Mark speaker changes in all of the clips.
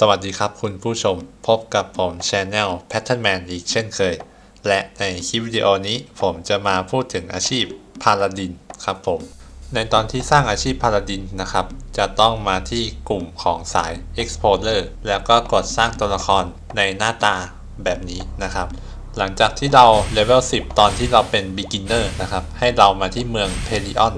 Speaker 1: สวัสดีครับคุณผู้ชมพบกับผม Channel Patternman อีกเช่นเคย และในคลิปวิดีโอนี้ผมจะมาพูดถึงอาชีพพาลาดินครับผม ในตอนที่สร้างอาชีพพาลาดินนะครับ จะต้องมาที่กลุ่มของสาย Explorer แล้วก็กดสร้างตัวละครในหน้าตาแบบนี้นะครับ หลังจากที่เราเลเวล10 ตอนที่เราเป็น Beginner นะครับ ให้เรามาที่เมือง p e r i o n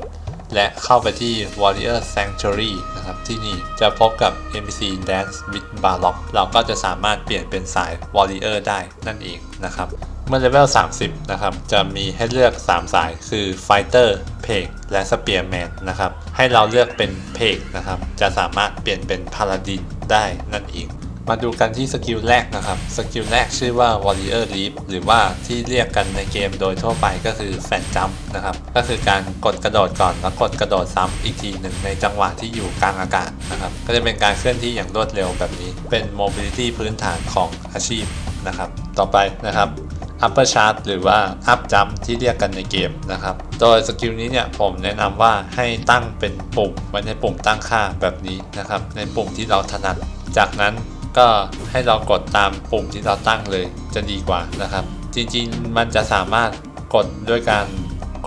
Speaker 1: และเข้าไปที่ Warrior Sanctuary นะครับ ที่นี่จะพบกับ NPC Dance with Barlock เราก็จะสามารถเปลี่ยนเป็นสาย Warrior ได้นั่นเองนะครับเมื่อเลเวล 30 นะครับ จะมีให้เลือก 3 สาย คือ Fighter p a g และ Spearman นะครับ ให้เราเลือกเป็น p a g นะครับ จะสามารถเปลี่ยนเป็น Paladin ได้นั่นเอง มาดูกันที่สกิลแรกนะครับ สกิลแรกชื่อว่า Warrior Leap หรือว่าที่เรียกกันในเกมโดยทั่วไปก็คือแฟนจัมนะครับ ก็คือการกดกระโดดก่อนแล้วกดกระโดดซ้ำอีกทีหนึ่งในจังหวะที่อยู่กลางอากาศนะครับ ก็จะเป็นการเคลื่อนที่อย่างรวดเร็วแบบนี้ เป็น mobility พื้นฐานของอาชีพนะครับ ต่อไปนะครับ upper chart หรือว่า up jump ที่เรียกกันในเกมนะครับ โดยสกิลนี้เนี่ยผมแนะนำว่าให้ตั้งเป็นปุ่มไว้ในปุ่มตั้งค่าแบบนี้นะครับ ในปุ่มที่เราถนัด จากนั้น ก็ให้เรากดตามปุ่มที่เราตั้งเลยจะดีกว่านะครับ จริงๆ มันจะสามารถกดด้วยการ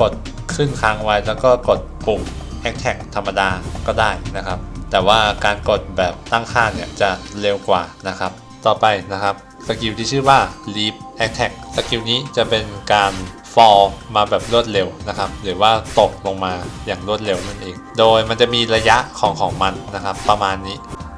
Speaker 1: กดขึ้นค้างไว้แล้วก็กดปุ่ม a t t a c ธรรมดาก็ได้นะครับ แต่ว่าการกดแบบตั้งค่าเนี่ยจะเร็วกว่านะครับ ต่อไปนะครับสกิลที่ชื่อว่า leap attack สกิลนี้จะเป็นการ fall มาแบบรวดเร็วนะครับ หรือว่าตกลงมาอย่างรวดเร็วนั่นเอง โดยมันจะมีระยะของของมันนะครับ ประมาณนี้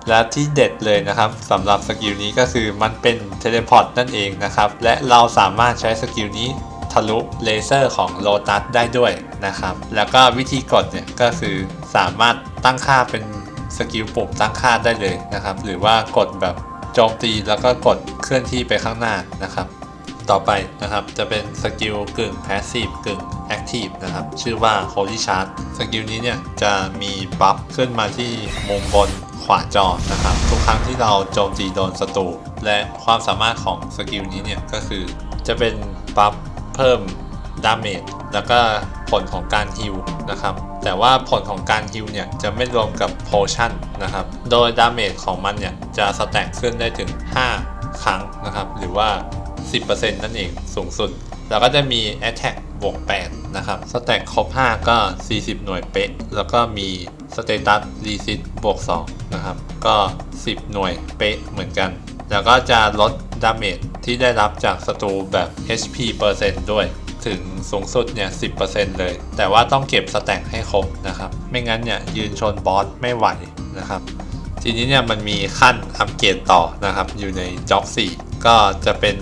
Speaker 1: และที่เด็ดเลยนะครับสำหรับสกิลนี้ก็คือมันเป็นเทเลพอร์ตนั่นเองนะครับ และเราสามารถใช้สกิลนี้ทะลุเลเซอร์ของโลตัสได้ด้วยนะครับ แล้วก็วิธีกดเนี่ยก็คือสามารถตั้งค่าเป็นสกิลปุ่มตั้งค่าได้เลยนะครับ หรือว่ากดแบบโจมตีแล้วก็กดเคลื่อนที่ไปข้างหน้านะครับ ต่อไปนะครับจะเป็นสกิลกึ่ง Passive กึ่ง Active นะครับ ชื่อว่า Holy Charge สกิลนี้เนี่ยจะมีบัฟขึ้นมาที่มุมบน ขวาจอนะครับ ทุกครั้งที่เราโจมตีโดนศัตรูและความสามารถของสกิลนี้เนี่ยก็คือจะเป็นบัฟเพิ่มดาเมจแล้วก็ผลของการฮิลนะครับ แต่ว่าผลของการฮิลเนี่ยจะไม่รวมกับโพชั่นนะครับ โดยดาเมจของมันเนี่ยจะสแต็กขึ้นได้ถึง 5 ครั้งนะครับ หรือว่า 10%นั่นเองสูงสุด แล้วก็จะมี Attack บวก8นะครับสแต็กครบ 5 ก็ 40 หน่วยเป๊ะ แล้วก็มี Status Reset บวก2นะครับ ก็ 10 หน่วยเป๊ะเหมือนกัน แล้วก็จะลดดาเมจที่ได้รับจากศัตรูแบบ HP เปอร์เซ็นต์ด้วยถึงสูงสุดเนี่ย 10%เลย แต่ว่าต้องเก็บสแต็กให้ครบนะครับ ไม่งั้นเนี่ย ยืนชนบอสไม่ไหวนะครับ ทีนี้เนี่ยมันมีขั้นอัปเกรดต่อนะครับ อยู่ใน Job 4ก็จะเป็น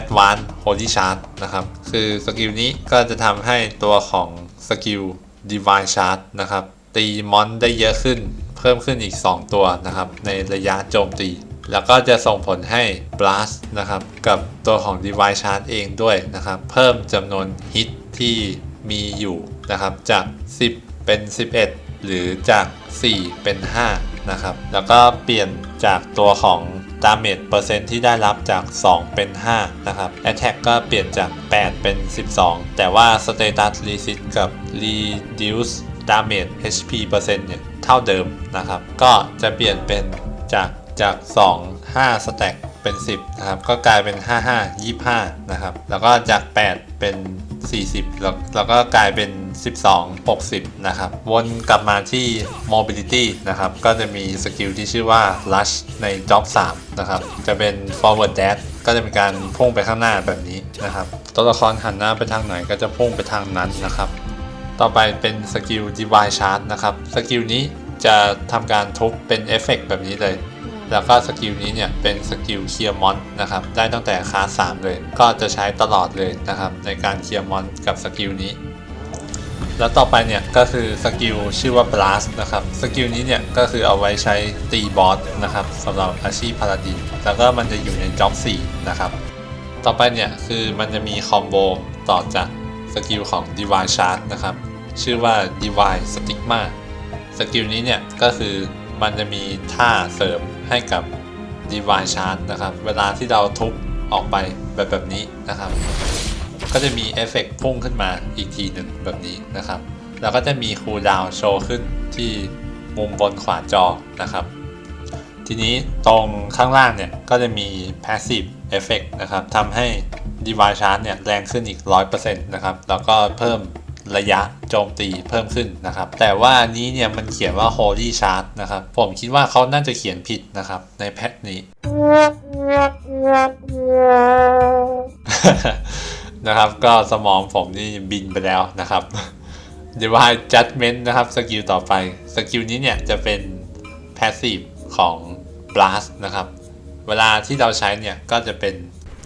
Speaker 1: Advanced Holy Charge นะครับ คือสกิลนี้ก็จะทำให้ตัวของสกิล Divine Charge นะครับ ตีมอนได้เยอะขึ้น เพิ่มขึ้นอีก 2 ตัวนะครับ ในระยะโจมตี แล้วก็จะส่งผลให้ Blast นะครับ กับตัวของ Divine Charge เองด้วยนะครับ เพิ่มจำนวนฮิตที่มีอยู่นะครับ จาก 10 เป็น 11 หรือจาก 4 เป็น 5 นะครับ แล้วก็เปลี่ยนจากตัวของดาเมจเปอร์เซ็นต์ที่ได้รับจาก 2 เป็น 5 นะครับ Attack ก็เปลี่ยนจาก 8 เป็น 12 แต่ว่า Status Reset กับ Reduce Damage HP เปอร์เซ็นต์เนี่ยเท่าเดิมนะครับ ก็จะเปลี่ยนเป็นจากจาก 2 5 Stack เป็น 10 นะครับ ก็กลายเป็น 55 25 นะครับ แล้วก็จาก 8 เป็น 40 แล้วแล้วก็กลายเป็น 12 60 นะครับ วนกลับมาที่ mobility นะครับ ก็จะมีสกิลที่ชื่อว่า rush ใน job 3 นะครับ จะเป็น forward dash ก็จะเป็นการพุ่งไปข้างหน้าแบบนี้นะครับ ตัวละครหันหน้าไปทางไหนก็จะพุ่งไปทางนั้นนะครับ ต่อไปเป็นสกิล divine charge นะครับ สกิลนี้จะทำการทุบเป็นเอฟเฟกต์แบบนี้เลย แล้วก็สกิลนี้เนี่ยเป็นสกิลเคลียร์มอนนะครับได้ตั้งแต่คลาส3เลย ก็จะใช้ตลอดเลยนะครับในการเคลียร์มอนกับสกิลนี้แล้วต่อไปเนี่ยก็คือสกิลชื่อว่า blast นะครับสกิลนี้เนี่ยก็คือเอาไว้ใช้ตีบอสนะครับสำหรับอาชีพพาราดินแล้วก็มันจะอยู่ในจ็อบ4นะครับต่อไปเนี่ยคือมันจะมีคอมโบต่อจากสกิลของ divine charge นะครับชื่อว่า divine stigma สกิลนี้เนี่ยก็คือมันจะมีท่าเสริม ให้กับ divine c h a r นะครับ เวลาที่เราทุบออกไปแบบแบบนี้นะครับ ก็จะมีเอฟเฟกต์พุ่งขึ้นมาอีกทีหนึ่งแบบนี้นะครับ แล้วก็จะมีคูลดาวน์โชว์ขึ้นที่มุมบนขวาจอนะครับ ทีนี้ตรงข้างล่างเนี่ยก็จะมี passive effect นะครับทำให้ device charge เนี่ยแรงขึ้นอีก 100%นะครับ แล้วก็เพิ่ม ระยะโจมตีเพิ่มขึ้นนะครับ แต่ว่านี้เนี่ยมันเขียนว่า holy charge นะครับ ผมคิดว่าเขาน่าจะเขียนผิดนะครับ ในแพทนี้นะครับ ก็สมองผมนี่บินไปแล้วนะครับ Divine Judgment นะครับ สกิลต่อไป สกิลนี้เนี่ยจะเป็น Passive ของ Blast นะครับ เวลาที่เราใช้เนี่ยก็จะเป็น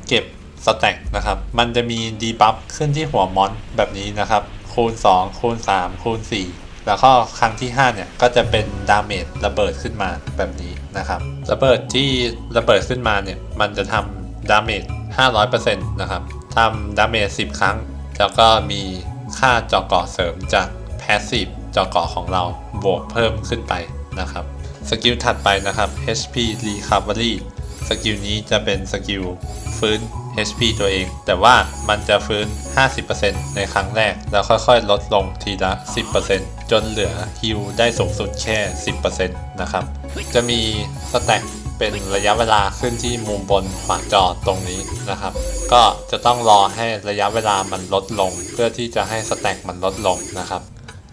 Speaker 1: เก็บ Stack นะครับ มันจะมี Debuff ขึ้นที่หัวมอนแบบนี้นะครับ คูณ 2 คูณ 3 คูณ 4 แล้วก็ครั้งที่ 5 เนี่ย ก็จะเป็นดาเมจระเบิดขึ้นมาแบบนี้นะครับระเบิดที่ระเบิดขึ้นมาเนี่ย มันจะทำดาเมจ500%นะครับทำดาเมจ10 ครั้ง แล้วก็มีค่าเจาะเกาะเสริมจาก Passive เจาะเกาะของเราบวกเพิ่มขึ้นไปนะครับสกิลถัดไปนะครับ HP Recovery สกิลนี้จะเป็นสกิลฟื้น HP ตัวเอง แต่ว่ามันจะฟื้น 50%ในครั้งแรก แล้วค่อยๆ ลดลงทีละ 10%จนเหลือฮิลได้สูงสุดแค่ 10%นะครับ จะมีสแต็กเป็นระยะเวลาขึ้นที่มุมบนขวาจอตรงนี้นะครับ ก็จะต้องรอให้ระยะเวลามันลดลง เพื่อที่จะให้สแต็กมันลดลงนะครับ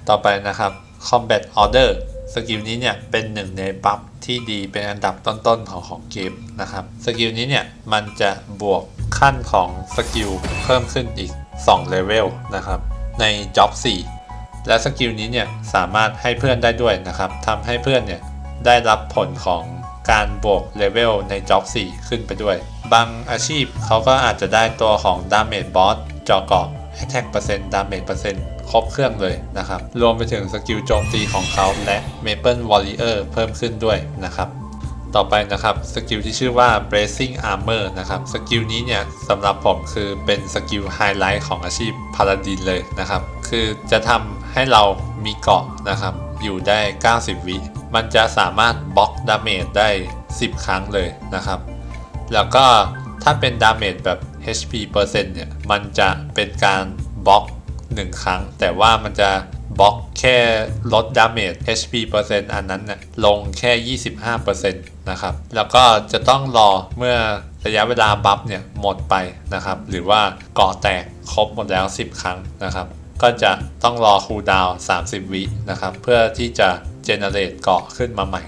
Speaker 1: ต่อไปนะครับ Combat Order สกิลนี้เนี่ยเป็นหนึ่งในบัฟที่ดีเป็นอันดับต้นๆของของเกมนะครับ สกิลนี้เนี่ยมันจะบวก ขั้นของสกิลเพิ่มขึ้นอีก2เลเวลนะครับใน Job 4และสกิลนี้เนี่ยสามารถให้เพื่อนได้ด้วยนะครับทำให้เพื่อนเนี่ยได้รับผลของการบวกเลเวลใน Job 4ขึ้นไปด้วย บางอาชีพเขาก็อาจจะได้ตัวของ Damage Boss จอเกาะ Attack เปอร์เซ็นต์ Damage เปอร์เซ็นต์ครบเครื่องเลยนะครับ รวมไปถึงสกิลโจมตีของเขาและ Maple Warrior เพิ่มขึ้นด้วยนะครับ ต่อไปนะครับสกิลที่ชื่อว่า Bracing Armor นะครับสกิลนี้เนี่ยสำหรับผมคือเป็นสกิลไฮไลท์ของอาชีพพา a าดินเลยนะครับ คือจะทำให้เรามีเกาะนะครับ อยู่ได้ 90 วิ มันจะสามารถบล็อกดาเมจได้ 10 ครั้งเลยนะครับ แล้วก็ถ้าเป็นดาเมจแบบ HP เปอร์เซ็นต์เนี่ย มันจะเป็นการบล็อก 1 ครั้ง แต่ว่ามันจะบล็อกแค่ลดดาเมจ HP เปอร์เซ็นต์อันนั้นนี่ยลงแค่ 25% นะครับ แล้วก็จะต้องรอเมื่อระยะเวลาบัฟเนี่ยหมดไปนะครับ หรือว่าเกาะแตกครบหมดแล้ว 10 ครั้งนะครับ ก็จะต้องรอคูลดาวน์30 วินะครับ เพื่อที่จะเจเนเรตเกาะขึ้นมาใหม่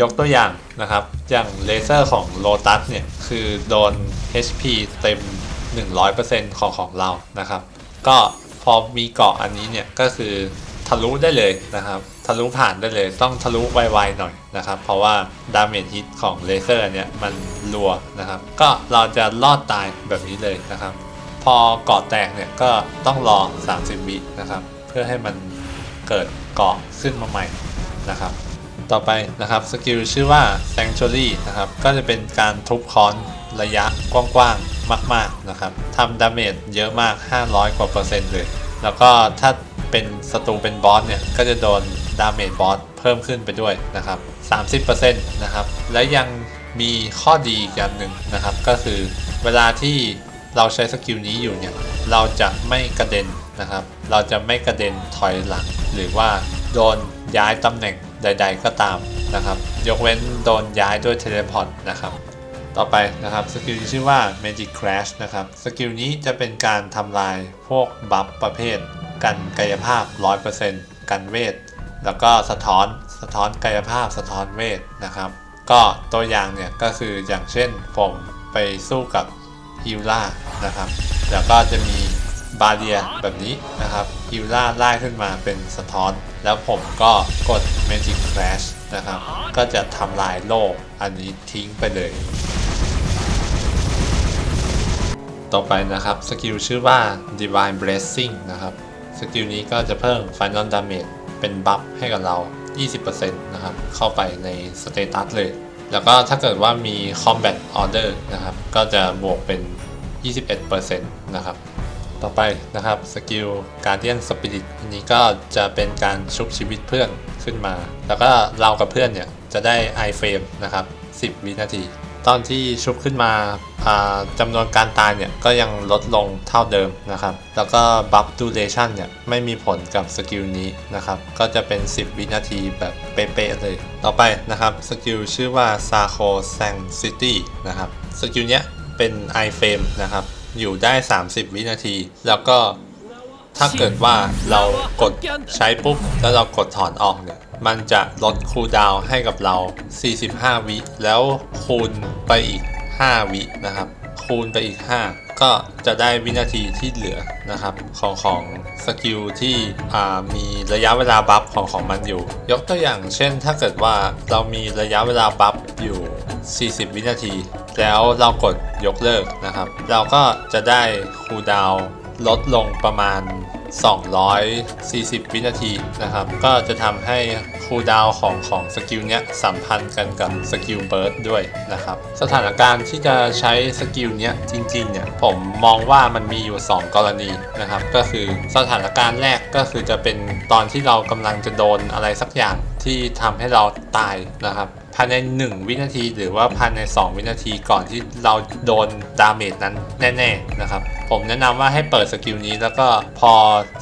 Speaker 1: ยกตัวอย่างนะครับ อย่างเลเซอร์ของ Lotus เนี่ย คือโดน HP เต็ม 100%ของของเรานะครับ ก็พอมีเกาะอันนี้เนี่ยก็คือ ทะลุได้เลยนะครับ ทะลุผ่านได้เลย ต้องทะลุไวๆหน่อยนะครับ เพราะว่าดาเมจฮิตของเลเซอร์เนี่ยมันรัวนะครับ ก็เราจะรอดตายแบบนี้เลยนะครับ พอกาะแตกเนี่ยก็ต้องรอ 30 วินะครับ เพื่อให้มันเกิดเกาะขึ้นมาใหม่นะครับต่อไปนะครับสกิลชื่อว่า Sanctuary นะครับก็จะเป็นการทุบคอนระยะกว้างๆมาก ๆนะครับทำดาเมจเยอะมาก 500 กว่าเปอร์เซ็นต์เลย แล้วก็ถ้า เป็นศัตรูเป็นบอสเนี่ยก็จะโดนดาเมจบอสเพิ่มขึ้นไปด้วยนะครับ30%นะครับและยังมีข้อดีอีกอย่างหนึ่งนะครับ ก็คือเวลาที่เราใช้สกิลนี้อยู่เนี่ยเราจะไม่กระเด็นนะครับ เราจะไม่กระเด็นถอยหลัง หรือว่าโดนย้ายตำแหน่งใด ๆ ก็ตามนะครับ ยกเว้นโดนย้ายด้วยเทเลพอร์ตนะครับต่อไปนะครับสกิลชื่อว่า Magic Crash นะครับสกิลนี้จะเป็นการทำลายพวกบัฟประเภท กันกายภาพ 100%กันเวท แล้วก็สะท้อนสะท้อนกายภาพสะท้อนเวทนะครับ ก็ตัวอย่างเนี่ยก็คืออย่างเช่นผมไปสู้กับฮิลล่านะครับ แล้วก็จะมีบาเรียแบบนี้นะครับฮิลล่าไล่ขึ้นมาเป็นสะท้อน แล้วผมก็กด Magic Crash นะครับ ก็จะทำลายโลกอันนี้ทิ้งไปเลย ต่อไปนะครับ สกิลชื่อว่า Divine Blessing นะครับ สกิลนี้ก็จะเพิ่ม Final Damage เป็นบัฟให้กับเรา 20%นะครับ เข้าไปในสเตตัสเลย แล้วก็ถ้าเกิดว่ามี Combat Order นะครับ ก็จะบวกเป็น 21%นะครับ ต่อไปนะครับสกิล Guardian Spirit อันนี้ก็จะเป็นการชุบชีวิตเพื่อนขึ้นมา แล้วก็เรากับเพื่อนเนี่ยจะได้ iframe นะครับ 10 วินาที ตอนที่ชุบขึ้นมาจำนวนการตายเนี่ยก็ยังลดลงเท่าเดิมนะครับ แล้วก็บัฟดูเ a ชันเนี่ยไม่มีผลกับสกิลนี้นะครับ ก็จะเป็น 10 วินาทีแบบเป๊ะๆเลย ต่อไปนะครับสกิลชื่อว่า s a c o s a n c i t y นะครับสกิลเนี้ยเป็น iframe นะครับ อยู่ได้ 30 วินาที แล้วก็ถ้าเกิดว่าเรากดใช้ปุ๊บ แล้วเรากดถอนออกเนี่ย มันจะลดคูลดาวให้กับเรา 45 วิ แล้วคูณไปอีก 5 วินะครับ คูณไปอีก 5 ก็จะได้วินาทีที่เหลือนะครับ ของของสกิลที่มีระยะเวลาบัฟของของมันอยู่ ยกตัวอย่างเช่นถ้าเกิดว่าเรามีระยะเวลาบัฟอยู่ 40 วินาที แล้วเรากดยกเลิกนะครับ เราก็จะได้คูลดาวลดลงประมาณ 240 วินาทีนะครับ ก็จะทำให้คูลดาวของของสกิลเนี้ยสัมพันธ์กันกับสกิลเบิร์ดด้วยนะครับ สถานการณ์ที่จะใช้สกิลเนี้ยจริงๆเนี่ยผมมองว่ามันมีอยู่ 2 กรณีนะครับ ก็คือสถานการณ์แรกก็คือจะเป็นตอนที่เรากำลังจะโดนอะไรสักอย่างที่ทำให้เราตายนะครับ ภายใน 1 วินาทีหรือว่าภายใน 2 วินาทีก่อนที่เราโดนดาเมจนั้นแน่ๆนะครับ ผมแนะนำว่าให้เปิดสกิลนี้แล้วก็พอ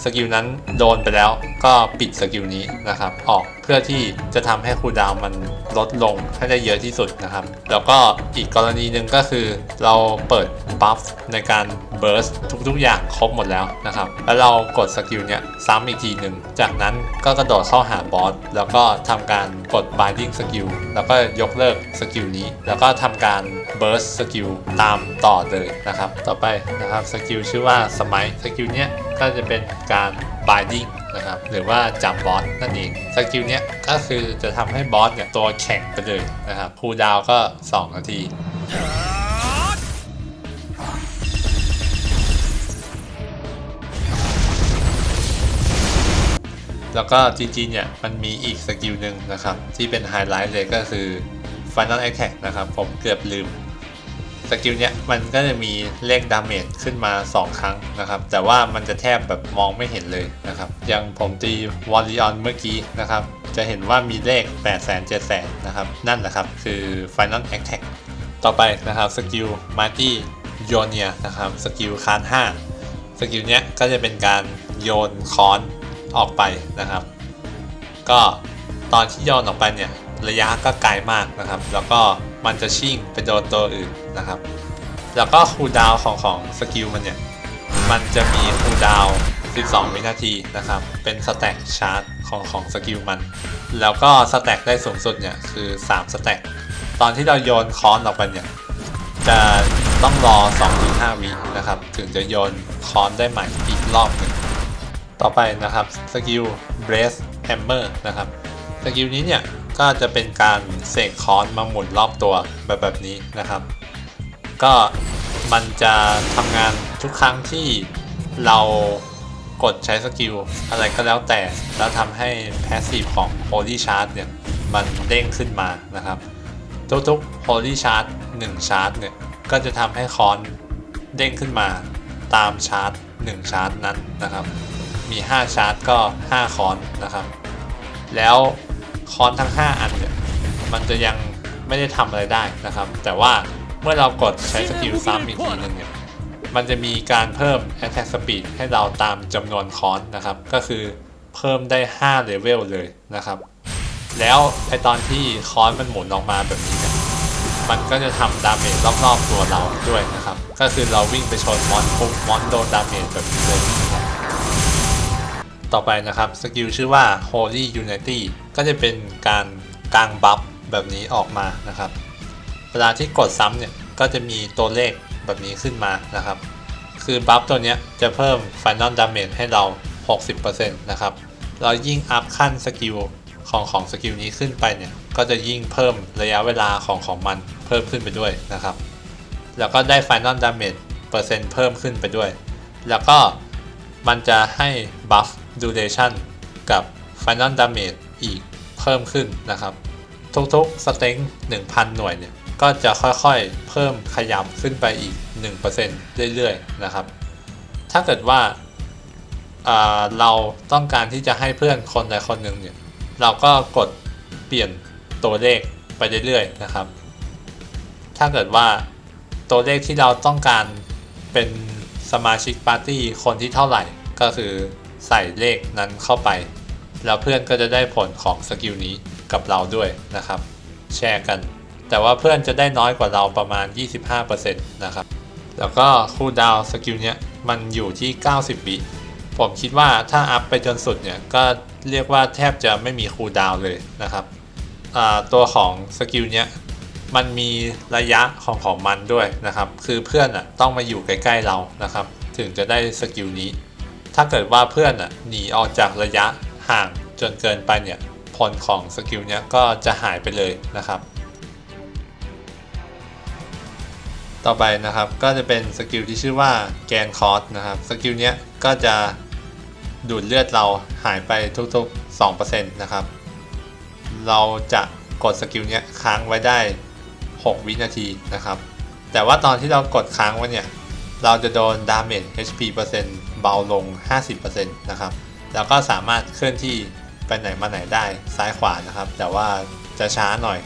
Speaker 1: สกิลนั้นโดนไปแล้วก็ปิดสกิลนี้นะครับออก พื่อที่จะทำให้คูลดาวมันลดลงให้ได้เยอะที่สุดนะครับ แล้วก็อีกกรณีหนึ่งก็คือ เราเปิดบัฟในการเบิร์สทุกๆอย่างครบหมดแล้วนะครับ แล้วเรากดสกิลเนี้ยซ้ำอีกทีหนึ่ง จากนั้นก็กระโดดเข้าหาบอสแล้วก็ทำการกด binding skill แล้วก็ยกเลิกสกิลนี้ แล้วก็ทำการ burst สสกิลตามต่อเลยนะครับ ต่อไปนะครับสกิลชื่อว่า smite สกิลเนี้ยก็จะเป็นการ binding นะครับ หรือว่าจับบอสนั่นเองสกิลเนี้ยก็คือจะทำให้บอสเนี่ยตัวแข็งไปเลยนะครับคูดาวก็ 2 นาทีแล้วก็จริงๆเนี่ยมันมีอีกสกิลหนึ่งนะครับ ที่เป็นไฮไลท์เลยก็คือ Final Attack นะครับ ผมเกือบลืม สกิลเนี้ยมันก็จะมีเลขดาเมจขึ้นมา 2 ครั้งนะครับ แต่ว่ามันจะแทบแบบมองไม่เห็นเลยนะครับอย่างผมตีวอล l ออนเมื่อกี้นะครับ จะเห็นว่ามีเลข 8 0 0 0 0 7 0 0 0นะครับ นั่นแหละครับ คือ Final Attack ต่อไปนะครับสกิล Mighty y o n i a นะครับสกิลคาน5สกิลเนี้ยก็จะเป็นการโยนค้อนออกไปนะครับ ก็ตอนที่โยนออกไปเนี่ยระยะก็ไกลมากนะครับ แล้วก็ มันจะชิ่งไปโดนตัวอื่นนะครับ แล้วก็คูลดาวน์ของของสกิลมันเนี่ย มันจะมีคูลดาวน์12 วินาทีนะครับ เป็นสแต็กชาร์จของของสกิลมัน แล้วก็สแต็กได้สูงสุดเนี่ยคือ3สแต็กตอนที่เราโยนค้อนออกไปเนี่ย จะต้องรอ 2-5 วินะครับ ถึงจะโยนค้อนได้ใหม่อีกรอบหนึ่งต่อไปนะครับสกิล Brace Hammer นะครับสกิลนี้เนี่ย ก็จะเป็นการเสกค้อนมาหมุนรอบตัวแบบแบบนี้นะครับ ก็มันจะทำงานทุกครั้งที่เรากดใช้สกิลอะไรก็แล้วแต่ แล้วทำให้ Passive ของ Holy Charge เนี่ย มันเด้งขึ้นมานะครับทุกๆ Holy Charge 1ชาร์จเนี่ย ก็จะทำให้คอนเด้งขึ้นมาตามชาร์จ1ชาร์จนั้นนะครับ มี 5 ชาร์จก็ 5 คอนนะครับ แล้ว คอนทั้ง 5 อันเนี่ยมันจะยังไม่ได้ทำอะไรได้นะครับ แต่ว่าเมื่อเรากดใช้สกิลซ้ำอีกทีหนึงเนี่ยมันจะมีการเพิ่ม attack speed ให้เราตามจำนวนคอนนะครับ ก็คือเพิ่มได้5เลเวลเลยนะครับ แล้วไอตอนที่คอนมันหมุนออกมาแบบนี้เนี่ยมันก็จะทำดาเมจรอบๆตัวเราด้วยนะครับ ก็คือเราวิ่งไปชนมอนปุ๊บมอนโดนดาเมจแบบนี้เลยนะครับ ต่อไปนะครับสกิลชื่อว่า Holy Unity ก็จะเป็นการกางบัฟแบบนี้ออกมานะครับ เวลาที่กดซ้ำเนี่ยก็จะมีตัวเลขแบบนี้ขึ้นมานะครับ คือบัฟตัวนี้จะเพิ่ม Final Damage ให้เรา 60%นะครับ เรายิ่งอัพขั้นสกิลของของสกิลนี้ขึ้นไปเนี่ย ก็จะยิ่งเพิ่มระยะเวลาของของมันเพิ่มขึ้นไปด้วยนะครับ แล้วก็ได้ Final Damage เปอร์เซ็นต์เพิ่มขึ้นไปด้วย แล้วก็มันจะให้ Buff Duration กับ Final Damage อีกเพิ่มขึ้นนะครับ ทุกๆ Strength 1,000 หน่วยเนี่ย ก็จะค่อยๆ เพิ่มขยับขึ้นไปอีก 1%เรื่อยๆ นะครับ ถ้าเกิดว่าอ่าเราต้องการที่จะให้เพื่อนคนใดคนหนึ่งเนี่ย เราก็กดเปลี่ยนตัวเลขไปเรื่อยๆ นะครับ ถ้าเกิดว่าตัวเลขที่เราต้องการเป็นสมาชิกปาร์ตี้คนที่เท่าไหร่ก็คือ ใส่เลขนั้นเข้าไป แล้วเพื่อนก็จะได้ผลของสกิลนี้กับเราด้วยนะครับ แชร์กัน แต่ว่าเพื่อนจะได้น้อยกว่าเราประมาณ 25%นะครับ แล้วก็คูลดาวน์สกิลเนี้ยมันอยู่ที่ 90วิผมคิดว่าถ้าอัพไปจนสุดเนี่ยก็เรียกว่าแทบจะไม่มีคูลดาวน์เลยนะครับตัวของสกิลเนี้ยมันมีระยะของของมันด้วยนะครับ คือเพื่อนอะต้องมาอยู่ใกล้ ๆเรานะครับ ถึงจะได้สกิลนี้ ถ้าเกิดว่าเพื่อนอะหนีออกจากระยะห่างจนเกินไปเนี่ยผลของสกิลเนี้ยก็จะหายไปเลยนะครับ ต่อไปนะครับก็จะเป็นสกิลที่ชื่อว่าแกนคอร์สนะครับสกิลเนี้ยก็จะดูดเลือดเราหายไปทุกๆ 2%นะครับ เราจะกดสกิลเนี้ยค้างไว้ได้ 6 วินาทีนะครับ แต่ว่าตอนที่เรากดค้างไว้เนี่ย เราจะโดนดาเมจ HP เปอร์เซ็นต์เบาลง 50%นะครับ แล้วก็สามารถเคลื่อนที่ไปไหนมาไหนได้ซ้ายขวานะครับ แต่ว่าจะช้าหน่อย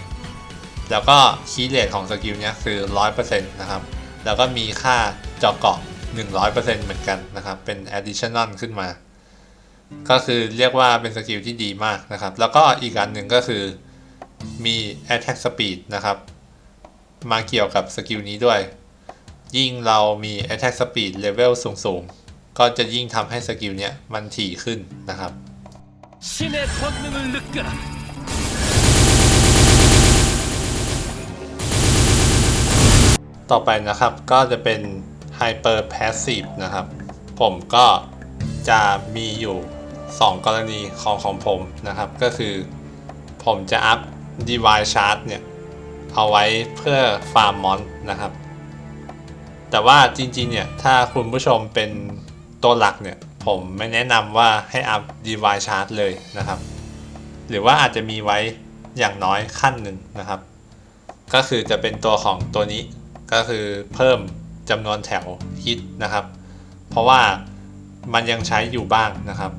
Speaker 1: แล้วก็คีเรทของสกิลนี้คือ 100%นะครับ แล้วก็มีค่าเจาะเกาะ 100%เหมือนกันนะครับ เป็น additional ขึ้นมา ก็คือเรียกว่าเป็นสกิลที่ดีมากนะครับ แล้วก็อีกอันหนึ่งก็คือมี attack speed นะครับ มาเกี่ยวกับสกิลนี้ด้วย ยิ่งเรามี attack speed level สูงๆ ก็จะยิ่งทำให้สกิลเนี้ยมันถี่ขึ้นนะครับต่อไปนะครับก็จะเป็น hyper passive นะครับ ผมก็จะมีอยู่ 2 กรณีของของผมนะครับ ก็คือผมจะอัพ divine chart เนี่ย เอาไว้เพื่อฟาร์มมอนนะครับ แต่ว่าจริงๆเนี่ยถ้าคุณผู้ชมเป็นตัวหลักเนี่ยผมไม่แนะนำว่าให้อัพ DIY Charge เลยนะครับ หรือว่าอาจจะมีไว้อย่างน้อยขั้นหนึ่งนะครับ ก็คือจะเป็นตัวของตัวนี้ก็คือเพิ่มจำนวนแถวฮิตนะครับ เพราะว่ามันยังใช้อยู่บ้างนะครับ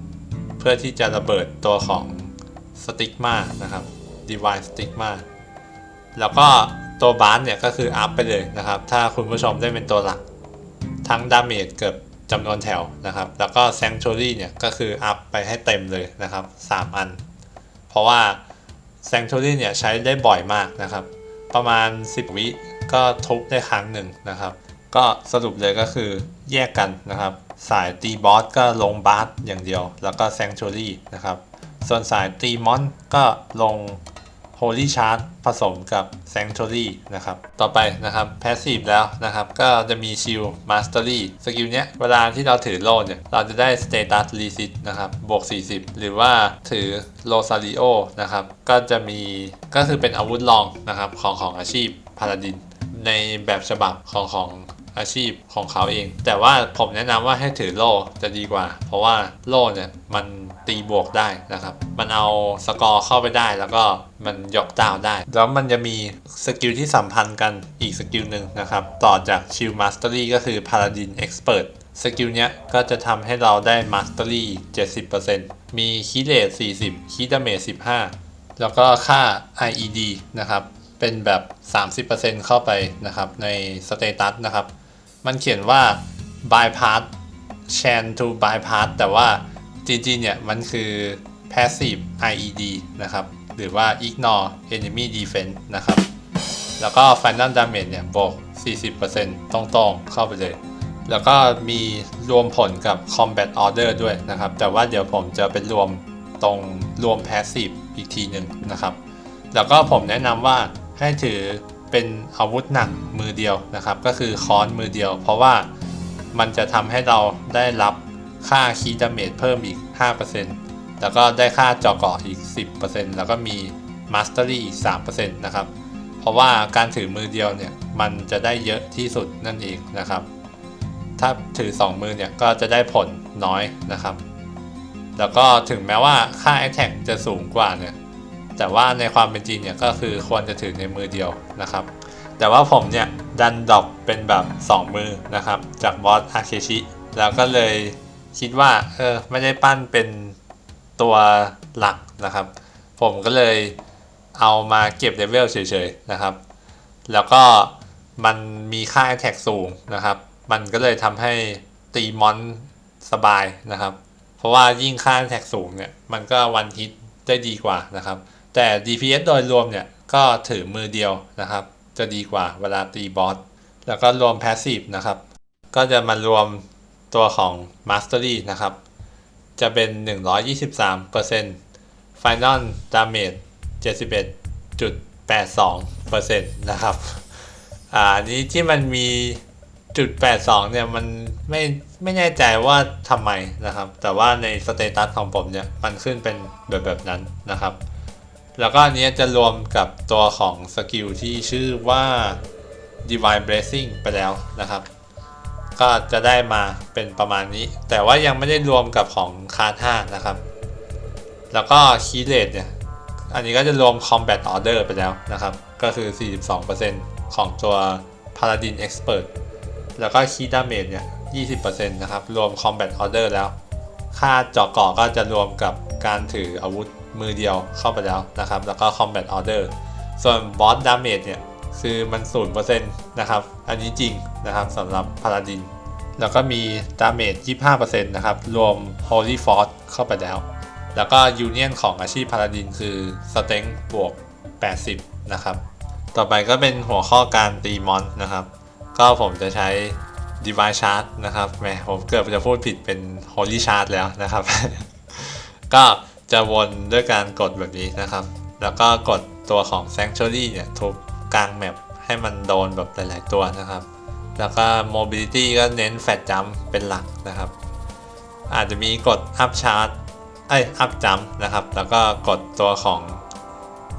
Speaker 1: เพื่อที่จะระเบิดตัวของสติ๊กมานะครับ Divine Stigma แล้วก็ ตัวบาสเนี่ยก็คืออัพไปเลยนะครับ ถ้าคุณผู้ชมได้เป็นตัวหลัก ทั้งดาเมจเกือบจำนวนแถวนะครับ แล้วก็ Sanctuary เนี่ยก็คืออัพไปให้เต็มเลยนะครับ 3 อัน เพราะว่า Sanctuary เนี่ยใช้ได้บ่อยมากนะครับ ประมาณ 10 วิก็ทุบได้ครั้งหนึ่งนะครับ ก็สรุปเลยก็คือแยกกันนะครับ สายตีบอสก็ลงบาสอย่างเดียว แล้วก็ Sanctuary นะครับ ส่วนสายตีมอนก็ลง Holy Shard ผสมกับ Sanctuary นะครับ ต่อไปนะครับ Passive แล้วนะครับ ก็จะมี Shield Mastery สกิลเนี้ย เวลาที่เราถือโล่เนี่ย เราจะได้ Status Resist นะครับ บวก 40 หรือว่าถือ Rosario นะครับ ก็จะมี ก็คือเป็นอาวุธรองนะครับ ของของอาชีพพา a าดิน ในแบบฉบับของของ อาชีพของเขาเอง แต่ว่าผมแนะนำว่าให้ถือโล่จะดีกว่า เพราะว่าโล่เนี่ยมันตีบวกได้นะครับ มันเอาสกอร์เข้าไปได้แล้วก็มันยกดาวได้ แล้วมันจะมีสกิลที่สัมพันธ์กันอีกสกิลหนึ่งนะครับ ต่อจากชิลมาสเตอรี่ก็คือพา a าดินเอ็กซ์เพรสสกิลเนี้ยก็จะทำให้เราได้มาสเตอรี่70%มีคีเลต40คีดาเมจ15 แล้วก็ค่า IED นะครับ เป็นแบบ 30%เข้าไปนะครับ ในสเตตัสนะครับ มันเขียนว่า bypass chan to bypass แต่ว่าจริงๆเนี่ยมันคือ passive IED นะครับ หรือว่า ignore enemy defense นะครับ แล้วก็ final damage เนี่ยบวก 40%ตรงๆ เข้าไปเลย แล้วก็มีรวมผลกับ combat order ด้วยนะครับ แต่ว่าเดี๋ยวผมจะเป็นรวมตรงรวม passive อีกทีหนึ่งนะครับ แล้วก็ผมแนะนำว่าให้ถือ เป็นอาวุธหนักมือเดียวนะครับ ก็คือค้อนมือเดียว เพราะว่ามันจะทำให้เราได้รับค่าคีดาเมจเพิ่มอีก 5%แล้วก็ได้ค่าเจอเกาะอีก 10%แล้วก็มีมาสเตอรี่อีก 3%นะครับ เพราะว่าการถือมือเดียวเนี่ย มันจะได้เยอะที่สุดนั่นเองนะครับ ถ้าถือ 2 มือเนี่ย ก็จะได้ผลน้อยนะครับ แล้วก็ถึงแม้ว่าค่า Attack จะสูงกว่าเนี่ย แต่ว่าในความเป็นจริงเนี่ยก็คือควรจะถือในมือเดียวนะครับ แต่ว่าผมเนี่ยดันดอปเป็นแบบ 2 มือนะครับ จากบอสอาเคชิแล้วก็เลยคิดว่าเออไม่ได้ปั้นเป็นตัวหลักนะครับ ผมก็เลยเอามาเก็บเลเวลเฉยๆนะครับ แล้วก็มันมีค่า attack สูงนะครับ มันก็เลยทำให้ตีมอนสบายนะครับ เพราะว่ายิ่งค่า attack สูงเนี่ย มันก็วันฮิตได้ดีกว่านะครับ แต่ DPS โดยรวมเนี่ยก็ถือมือเดียวนะครับ จะดีกว่าเวลาตีบอส แล้วก็รวม Passive นะครับ ก็จะมารวมตัวของ Mastery นะครับ จะเป็น 123% Final Damage 71.82%นะครับอ่าอันนี้ที่มันมีจุด82เนี่ยมันไม่ไม่แน่ใจว่าทำไมนะครับ แต่ว่าในสเตตัสของผมเนี่ยมันขึ้นเป็นแบบแบบนั้นนะครับ แล้วก็อันเนี้ยจะรวมกับตัวของสกิลที่ชื่อว่า Divine Blessing ไปแล้วนะครับ ก็จะได้มาเป็นประมาณนี้ แต่ว่ายังไม่ได้รวมกับของคาท่านะครับ แล้วก็คีเลตเนี่ย อันนี้ก็จะรวม Combat Order ไปแล้วนะครับ ก็คือ 42%ของตัว Paladin Expert แล้วก็คีดาเมจเนี่ย 20%นะครับ รวม Combat Order แล้ว ค่าเจาะเกาะก็จะรวมกับการถืออาวุธ มือเดียวเข้าไปแล้วนะครับ แล้วก็ Combat Order ส่วน Boss Damage เนี่ย คือมัน 0%นะครับ อันนี้จริงนะครับสำหรับ Paladin แล้วก็มี Damage 25%นะครับ รวม Holy Force เข้าไปแล้ว แล้วก็ Union ของอาชีพ Paladin คือ Strength บวก 80 นะครับ ต่อไปก็เป็นหัวข้อการตีมอนนะครับ ก็ผมจะใช้ Divine Charge นะครับแหมผมเกือบจะพูดผิดเป็น Holy Charge แล้วนะครับ ก็ จะวนด้วยการกดแบบนี้นะครับ แล้วก็กดตัวของ Sanctuary เนี่ยทุบกลางแมปให้มันโดนแบบหลาย ๆ ตัวนะครับ แล้วก็ Mobility ก็เน้น Fat Jump เป็นหลักนะครับ อาจจะมีกด Up Charge เอ้ย Up Jump นะครับ แล้วก็กดตัวของ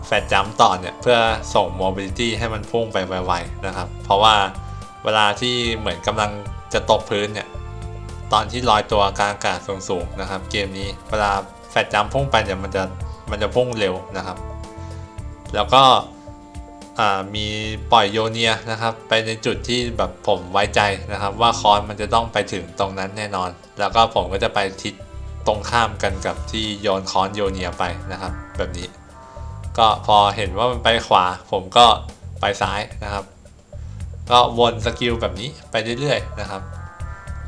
Speaker 1: Fat Jump ต่อเนี่ยเพื่อส่ง Mobility ให้มันพุ่งไปไว ๆ นะครับ เพราะว่าเวลาที่เหมือนกำลังจะตกพื้นเนี่ย ตอนที่ลอยตัวกลางอากาศสูง ๆ นะครับ เกมนี้เวลา แฟดจัมพุ่งไปเนี่ยมันจะมันจะพุ่งเร็วนะครับ แล้วก็มีปล่อยโยเนียนะครับ ไปในจุดที่แบบผมไว้ใจนะครับ ว่าคอนมันจะต้องไปถึงตรงนั้นแน่นอน แล้วก็ผมก็จะไปทิศตรงข้ามกันกับที่โยนคอนโยเนียไปนะครับ แบบนี้ ก็พอเห็นว่ามันไปขวา ผมก็ไปซ้ายนะครับ ก็วนสกิลแบบนี้ไปเรื่อยๆนะครับ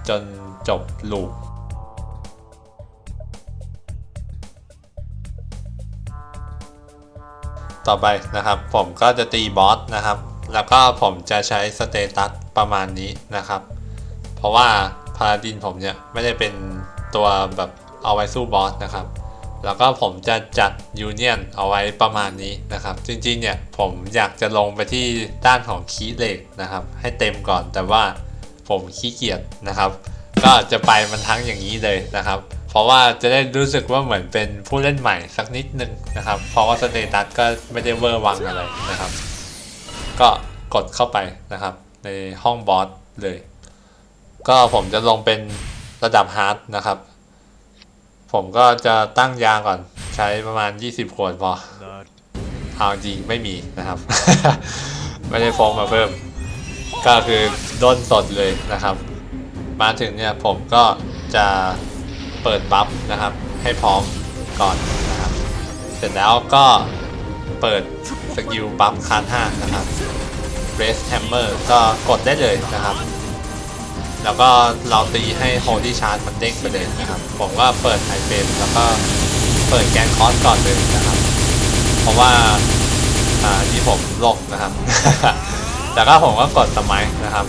Speaker 1: จนจบลูป ต่อไปนะครับผมก็จะตีบอสนะครับ แล้วก็ผมจะใช้สเตตัสประมาณนี้นะครับ เพราะว่าพาราดินผมเนี่ยไม่ได้เป็นตัวแบบเอาไว้สู้บอสนะครับ แล้วก็ผมจะจัดยูเนียนเอาไว้ประมาณนี้นะครับ จริงๆเนี่ยผมอยากจะลงไปที่ด้านของคีเลกนะครับ ให้เต็มก่อนแต่ว่าผมขี้เกียจนะครับ ก็จะไปมันทั้งอย่างนี้เลยนะครับ ราะว่าจะได้รู้สึกว่าเหมือนเป็นผู้เล่นใหม่สักนิดนึงนะครับ เพราะว่าสเตตัสก็ไม่ได้เวอร์วังอะไรนะครับ ก็กดเข้าไปนะครับ ในห้องบอสเลย ก็ผมจะลงเป็นระดับฮาร์ดนะครับ ผมก็จะตั้งยาก่อนใช้ประมาณ 20ขวดพอเอาจริงไม่มีนะครับ ไม่ได้โฟงมาเพิ่ม ก็คือด้นสดเลยนะครับ มาถึงเนี่ยผมก็จะ เปิดบัฟนะครับ ให้พร้อมก่อนนะครับ เสร็จแล้วก็เปิดสกิลบัฟคานห้านะครับ Race Hammer ก็กดได้เลยนะครับ แล้วก็เราตีให้ Holy Charge มันเด้งไปเลยนะครับ ผมก็เปิดไฮเฟนแล้วก็เปิดแกนคอสก่อนเลยนะครับ เพราะว่าอ่าที่ผมลกนะครับ แล้วก็ผมก็กดสมัยนะครับ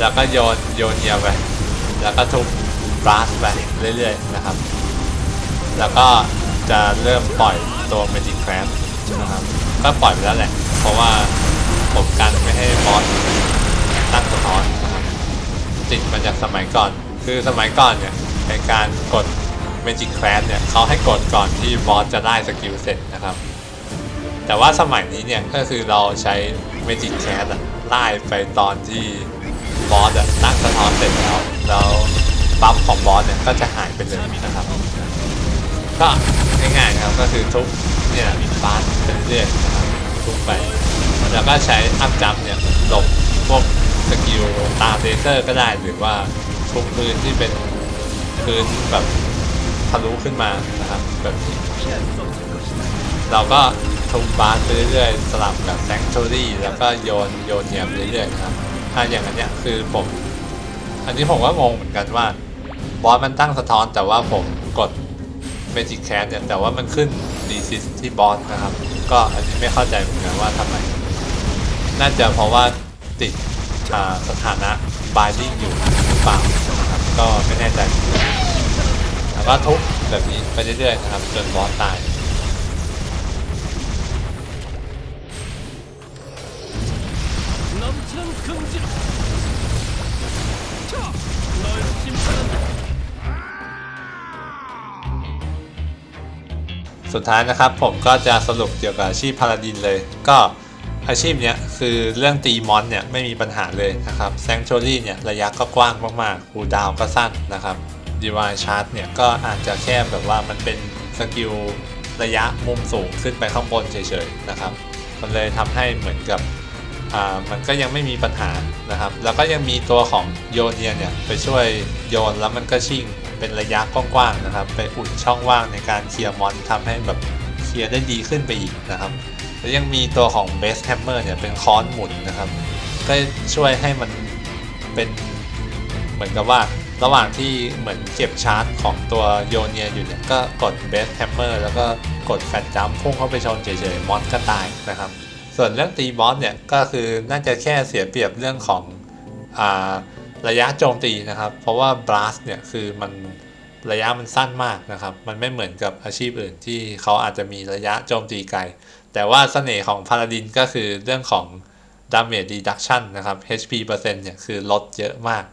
Speaker 1: แล้วก็โยนโยนเนียไป แล้วก็ทุบ บลัสไปเรื่อยๆนะครับ แล้วก็จะเริ่มปล่อยตัว Magic Craft นะครับ ก็ปล่อยไปแล้วแหละ เพราะว่าผมกันไม่ให้บอสตั้งสะท้อนนะครับติดมาจากสมัยก่อน คือสมัยก่อนเนี่ยในการกด Magic Craft เนี่ยเขาให้กดก่อนที่บอสจะได้สกิลเสร็จนะครับ แต่ว่าสมัยนี้เนี่ยก็คือเราใช้ Magic Cast ไล่ไปตอนที่บอสอะตั้งสะท้อนเสร็จแล้วแล้ว ก็จะหายไปเลยนะครับ ก็ง่ายๆครับก็คือทุบเนี่ยบาสไปเรื่อยๆนะครับทุบไปแล้วก็ใช้อัพจัมเนี่ยหลบพวกสกิลตาเลเซอร์ก็ได้หรือว่าทุบพื้นที่เป็นพื้นแบบทะลุขึ้นมานะครับแบบนี้เราก็ทุบบาสไปเรื่อยๆสลับกับแซงชูรี่แล้วก็โยนโยนเนี่ยไปเรื่อยๆนะครับถ้าอย่างนั้นเนี่ยคือผม อันนี้ผมก็งงเหมือนกันว่า บอสมันตั้งสะท้อนแต่ว่าผมกดเมจิกแคสเนี่ยแต่ว่ามันขึ้นดีซิสที่บอสนะครับ ก็อันนี้ไม่เข้าใจเหมือนกันว่าทำไม น่าจะเพราะว่าติดสถานะบายดิ้งอยู่หรือเปล่านะครับก็ไม่แน่ใจแล้วก็ทุบแบบนี้ไปเรื่อยๆนะครับจนบอสตาย สุดท้ายนะครับ ผมก็จะสรุปเกี่ยวกับอาชีพพาราดินเลย ก็อาชีพเนี้ยคือเรื่องตีมอนเนี่ยไม่มีปัญหาเลยนะครับแซง t ช r รี่เนี่ยระยะก็กว้างมากๆคูดาวก็สั้นนะครับดีวายชาร์ t เนี่ยก็อาจจะแค่แบบว่ามันเป็นสกิลระยะมุมสูงขึ้นไปข้างบนเฉยๆนะครับ มันเลยทำให้เหมือนกับอ่ามันก็ยังไม่มีปัญหานะครับ แล้วก็ยังมีตัวของโยเนียเนี่ยไปช่วยโยนแล้วมันก็ชิ่ง เป็นระยะกว้างๆนะครับ ไปอุดช่องว่างในการเคลียร์มอนทำให้แบบเคลียร์ได้ดีขึ้นไปอีกนะครับ แล้วยังมีตัวของเบสแฮมเมอร์เนี่ยเป็นค้อนหมุนนะครับ ก็ช่วยให้มันเป็นเหมือนกับว่าระหว่างที่เหมือนเก็บชาร์จของตัวโยเนียอยู่เนี่ยก็กดเบสแฮมเมอร์แล้วก็กดแฟนจัมพุ่งเข้าไปชนเฉยๆมอนก็ตายนะครับ ส่วนเรื่องตีบอสเนี่ยก็คือน่าจะแค่เสียเปรียบเรื่องของอ่า ระยะโจมตีนะครับ เพราะว่าบลัสเนี่ยคือมันระยะมันสั้นมากนะครับ มันไม่เหมือนกับอาชีพอื่นที่เขาอาจจะมีระยะโจมตีไกล แต่ว่าเสน่ห์ของพาราดินก็คือเรื่องของ damage reduction นะครับ HP เปอร์เซ็นต์เนี่ยคือลดเยอะมาก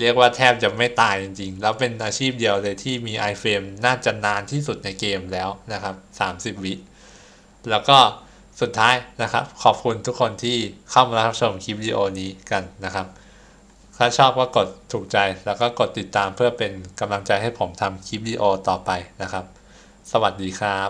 Speaker 1: เรียกว่าแทบจะไม่ตายจริงๆ แล้วเป็นอาชีพเดียวเลยที่มี iframe น่าจะนานที่สุดในเกมแล้วนะครับ 30 วิ แล้วก็สุดท้ายนะครับ ขอบคุณทุกคนที่เข้ามารับชมคลิปวิดีโอนี้กันนะครับ ถ้าชอบก็กดถูกใจแล้วก็กดติดตามเพื่อเป็นกำลังใจให้ผมทำคลิปวิดีโอต่อไปนะครับ สวัสดีครับ